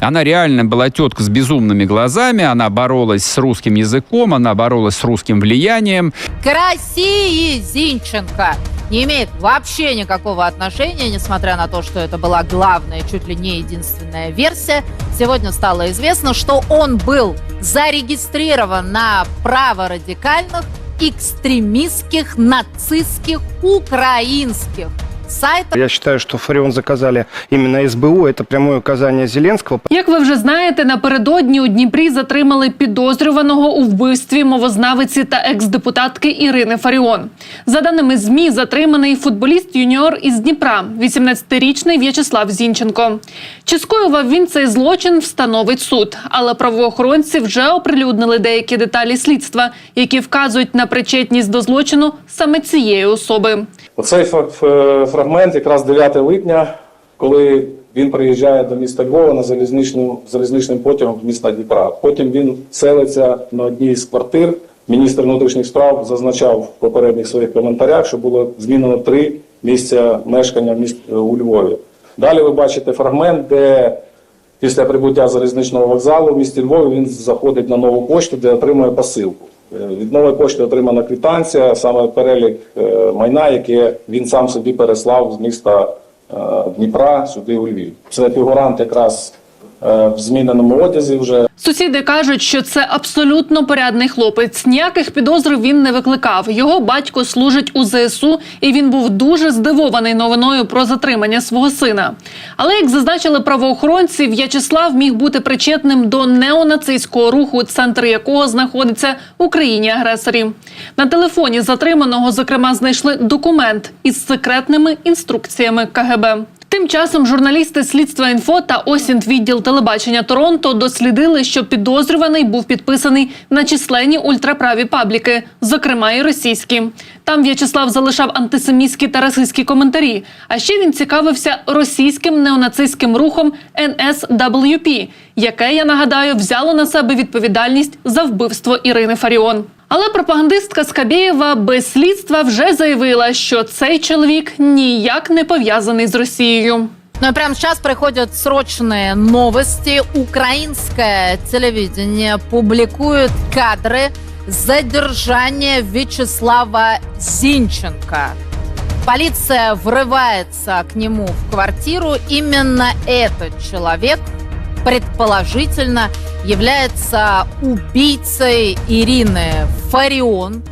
Она реально была тетка с безумными глазами, она боролась с русским языком, она боролась с русским влиянием. К России Зинченко не имеет вообще никакого отношения, несмотря на то, что это была главная, чуть ли не единственная версия. Сегодня стало известно, что он был зарегистрирован на праворадикальных, экстремистских, нацистских, украинских сайтах. Я считаю, что Фарион заказали именно СБУ. Это прямое указание Зеленского. Як ви вже знаєте, напередодні у Дніпрі затримали підозрюваного у вбивстві мовознавиці та екс-депутатки Ірини Фаріон. За даними змі, затриманий футболіст юніор із Дніпра, 18-річний В'ячеслав Зінченко. Чи скоював він цей злочин, встановить суд. Але правоохоронці вже оприлюднили деякі деталі слідства, які вказують на причетність до злочину саме цієї особи. Оцей фрагмент якраз 9 липня, коли він приїжджає до міста Львова на залізничним, потягом з міста Дніпра. Потім він селиться на одній з квартир. Міністр внутрішніх справ зазначав в попередніх своїх коментарях, що було змінено три місця мешкання у Львові. Далі ви бачите фрагмент, де після прибуття залізничного вокзалу в місті Львові він заходить на нову пошту, де отримує посилку. Е, Від нової пошти отримана квітанція, саме перелік е, майна, яке він сам собі переслав з міста е, Дніпра сюди у Львів. Це фігурант якраз в зміненому одязі вже. Сусіди кажуть, що це абсолютно порядний хлопець. Ніяких підозр він не викликав. Його батько служить у ЗСУ, і він був дуже здивований новиною про затримання свого сина. Але як зазначили правоохоронці, В'ячеслав міг бути причетним до неонацистського руху, центр якого знаходиться в Україні агресорі. На телефоні затриманого зокрема знайшли документ із секретними інструкціями КГБ. Тим часом журналісти слідства інфо та осінт відділ телебачення Торонто дослідили, що підозрюваний був підписаний на численні ультраправі пабліки, зокрема і російські. Там В'ячеслав залишав антисемітські та расистські коментарі. А ще він цікавився російським неонацистським рухом NSWP, яке я нагадаю взяло на себе відповідальність за вбивство Ірини Фаріон. Але пропагандистка Скабєєва без слідства вже заявила, що цей чоловік ніяк не пов'язаний з Росією. Ну и прямо сейчас приходят срочные новости. Украинское телевидение публикует кадры задержания Вячеслава Зинченко. Полиция врывается к нему в квартиру. Именно этот человек предположительно является убийцей Ирины Фарион.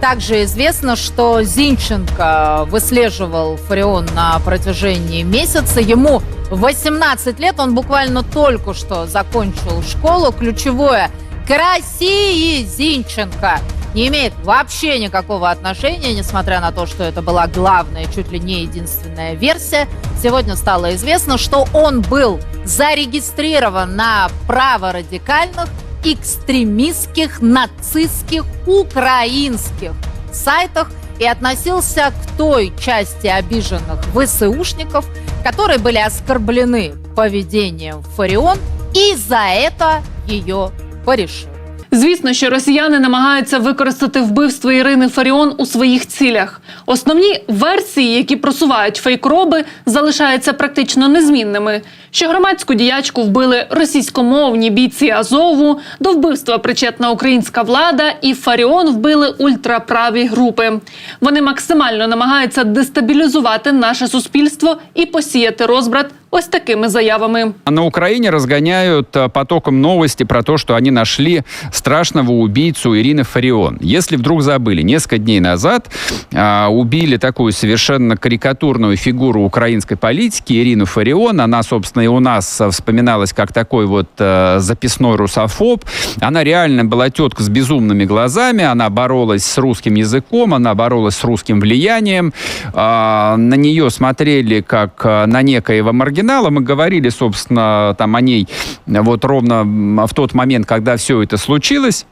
Также известно, что Зинченко выслеживал Фарион на протяжении месяца. Ему 18 лет, он буквально только что закончил школу. Ключевое к России Зинченко не имеет вообще никакого отношения, несмотря на то, что это была главная, чуть ли не единственная версия. Сегодня стало известно, что он был зарегистрирован на праворадикальных экстремистских, нацистских, украинских сайтах и относился к той части обиженных ВСУшников, которые были оскорблены поведением Фарион и за это ее порешил. Звісно, що росіяни намагаються використати вбивство Ірини Фаріон у своїх цілях. Основні версії, які просувають фейкроби, залишаються практично незмінними. Що громадську діячку вбили російськомовні бійці Азову, до вбивства причетна українська влада, і Фаріон вбили ультраправі групи. Вони максимально намагаються дестабілізувати наше суспільство і посіяти розбрат ось такими заявами. На Украине разгоняют потоком новости про то, что они нашли страшного убийцу Ирины Фарион. Если вдруг забыли, несколько дней назад а, убили такую совершенно карикатурную фигуру украинской политики Ирину Фарион. Она, собственно, и у нас а, вспоминалась как такой вот а, записной русофоб. Она реально была тетка с безумными глазами. Она боролась с русским языком, она боролась с русским влиянием. А, на нее смотрели как а, на некоего маргинала. Мы говорили, собственно, там о ней вот ровно в тот момент, когда все это случилось.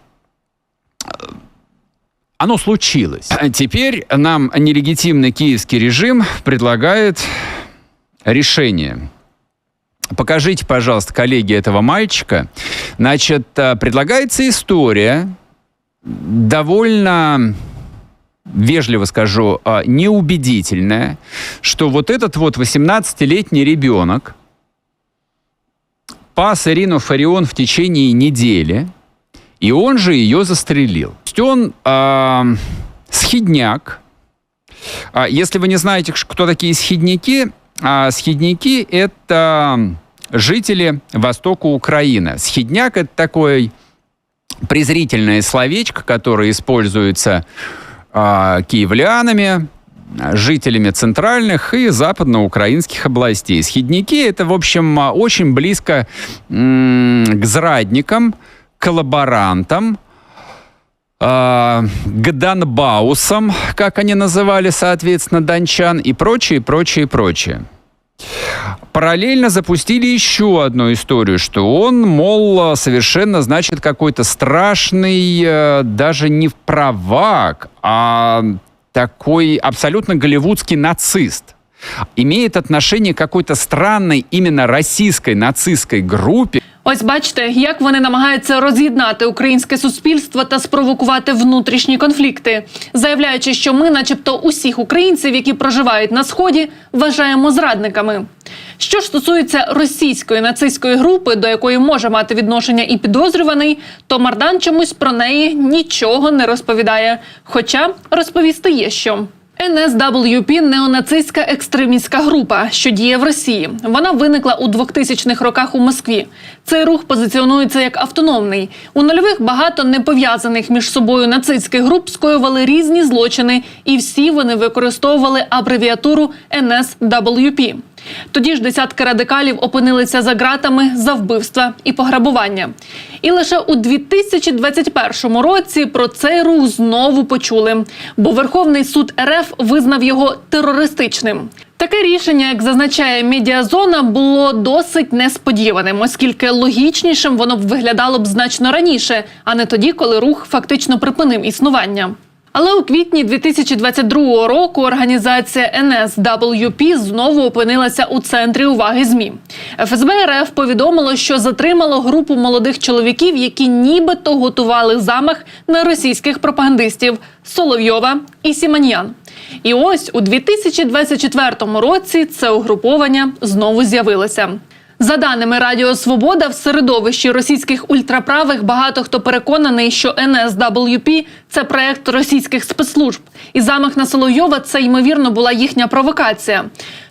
Оно случилось. Теперь нам нелегитимный киевский режим предлагает решение. Покажите, пожалуйста, коллеги этого мальчика. Значит, а, предлагается история довольно вежливо скажу, а, неубедительная, что вот этот вот 18-летний ребенок пас Ирину Фарион в течение недели, и он же ее застрелил. То есть он а, схидняк. А, если вы не знаете, кто такие схидняки, а, схидняки — это жители востока Украины. Схидняк — это такой презрительное словечко, которое используется а, киевлянами, жителями центральных и западноукраинских областей. Схидники — это, в общем, а, очень близко м, к зрадникам, коллаборантам, к Донбаусам, как они называли, соответственно, дончан, и прочее, прочее, прочее. Параллельно запустили еще одну историю, что он, мол, совершенно, значит, какой-то страшный, э, даже не правак, а такой абсолютно голливудский нацист. Имеет отношение к какой-то странной именно российской нацистской группе, Ось бачите, як вони намагаються роз'єднати українське суспільство та спровокувати внутрішні конфлікти, заявляючи, що ми, начебто, усіх українців, які проживають на сході, вважаємо зрадниками. Що ж стосується російської нацистської групи, до якої може мати відношення і підозрюваний, то Мардан чомусь про неї нічого не розповідає. Хоча розповісти є що. NSWP – неонацистська екстремістська група, що діє в Росії. Вона виникла у 2000-х роках у Москві. Цей рух позиціонується як автономний. У нульових багато непов'язаних між собою нацистських груп скоювали різні злочини, і всі вони використовували абревіатуру NSWP. Тоді ж десятки радикалів опинилися за ґратами за вбивства і пограбування. І лише у 2021 році про цей рух знову почули, бо Верховний суд РФ визнав його терористичним. Таке рішення, як зазначає медіазона, було досить несподіваним, оскільки логічнішим воно б виглядало б значно раніше, а не тоді, коли рух фактично припинив існування. Але у квітні 2022 року організація NSWP знову опинилася у центрі уваги ЗМІ. ФСБ РФ повідомило, що затримало групу молодих чоловіків, які нібито готували замах на російських пропагандистів Соловйова і Сіманьян. І ось у 2024 році це угруповання знову з'явилося. За даними Радіо Свобода, в середовищі російських ультраправих багато хто переконаний, що NSWP – це проект російських спецслужб, і замах на Соловйова це ймовірно була їхня провокація.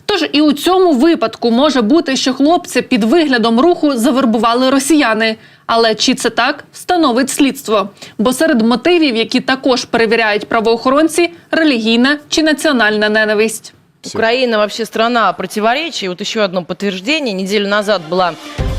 Тож і у цьому випадку може бути, що хлопці під виглядом руху завербували росіяни. Але чи це так встановить слідство? Бо серед мотивів, які також перевіряють правоохоронці, релігійна чи національна ненависть. Украина вообще страна противоречий. Вот еще одно подтверждение. Неделю назад была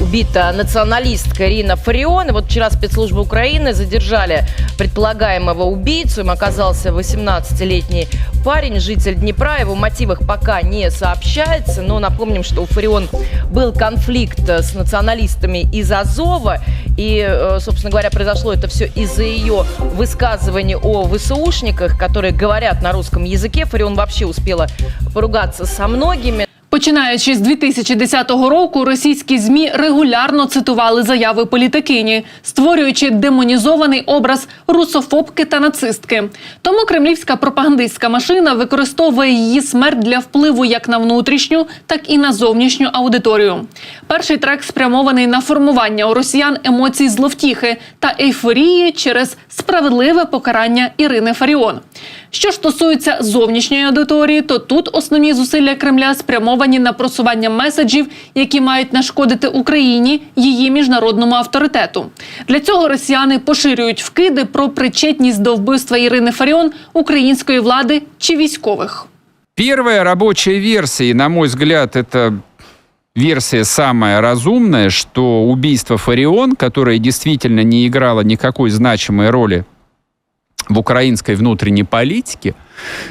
убита националистка Ирина Фарион. И вот вчера спецслужбы Украины задержали предполагаемого убийцу. Им оказался 18-летний парень, житель Днепра. Его мотивах пока не сообщается. Но напомним, что у Фарион был конфликт с националистами из Азова. И, э, собственно говоря, произошло это все из-за ее высказываний о ВСУшниках, которые говорят на русском языке. Фарион вообще успела поругаться со многими. Починаючи з 2010 року, російські змі регулярно цитували заяви політикині, створюючи демонізований образ русофобки та нацистки. Тому кремлівська пропагандистська машина використовує її смерть для впливу як на внутрішню, так і на зовнішню аудиторію. Перший трек спрямований на формування у росіян емоцій зловтіхи та ейфорії через справедливе покарання Ірини Фаріон. Що ж стосується зовнішньої аудиторії, то тут основні зусилля Кремля спрямовані на просування меседжів, які мають нашкодити Україні, її міжнародному авторитету. Для цього росіяни поширюють вкиди про причетність до вбивства Ірини Фаріон української влади чи військових. Первая рабочая версия, на мой взгляд, это версия самая разумная, что убийство Фарион, которое действительно не играло никакой значимой роли в украинской внутренней политике,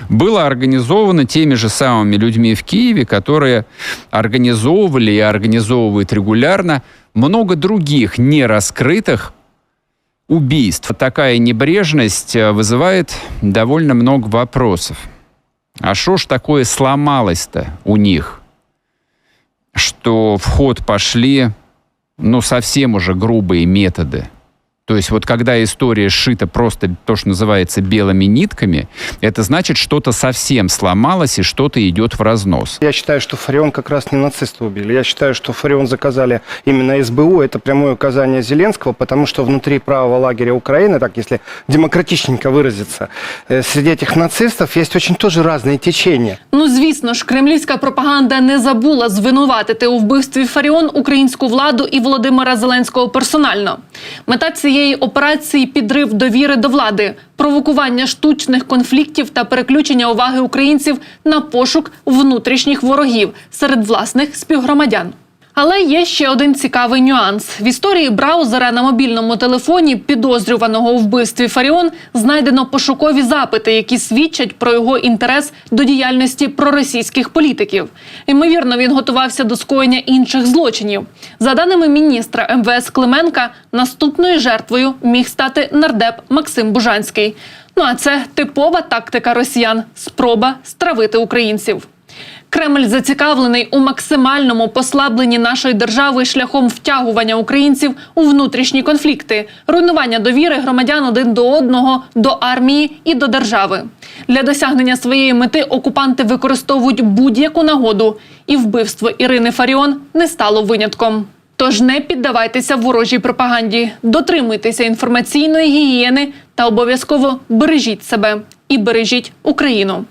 было организовано теми же самыми людьми в Киеве, которые организовывали и организовывают регулярно много других нераскрытых убийств. Такая небрежность э, вызывает довольно много вопросов. А что ж такое сломалось-то у них, что в ход пошли, ну, совсем уже грубые методы То есть вот когда история сшита просто то, что называется белыми нитками, это значит, что-то совсем сломалось и что-то идет в разнос. Я считаю, что Фарион как раз не нацисты убили. Я считаю, что Фарион заказали именно СБУ. Это прямое указание Зеленского, потому что внутри правого лагеря Украины, так если демократичненько выразиться, э, среди этих нацистов есть очень тоже разные течения. Ну звісно ж, кремлівська пропаганда не забула звинуватити у вбивстві Фаріон українську владу і Володимира Зеленського персонально. Мета цієї операції підрив довіри до влади, провокування штучних конфліктів та переключення уваги українців на пошук внутрішніх ворогів серед власних співгромадян. Але є ще один цікавий нюанс. В історії браузера на мобільному телефоні підозрюваного у вбивстві Фаріон знайдено пошукові запити, які свідчать про його інтерес до діяльності проросійських політиків. Ймовірно, він готувався до скоєння інших злочинів. За даними міністра МВС Клименка, наступною жертвою міг стати нардеп Максим Бужанський. Ну а це типова тактика росіян спроба стравити українців. Кремль зацікавлений у максимальному послабленні нашої держави шляхом втягування українців у внутрішні конфлікти, руйнування довіри громадян один до одного, до армії і до держави. Для досягнення своєї мети окупанти використовують будь-яку нагоду, і вбивство Ірини Фаріон не стало винятком. Тож не піддавайтеся ворожій пропаганді, дотримуйтеся інформаційної гігієни та обов'язково бережіть себе і бережіть Україну.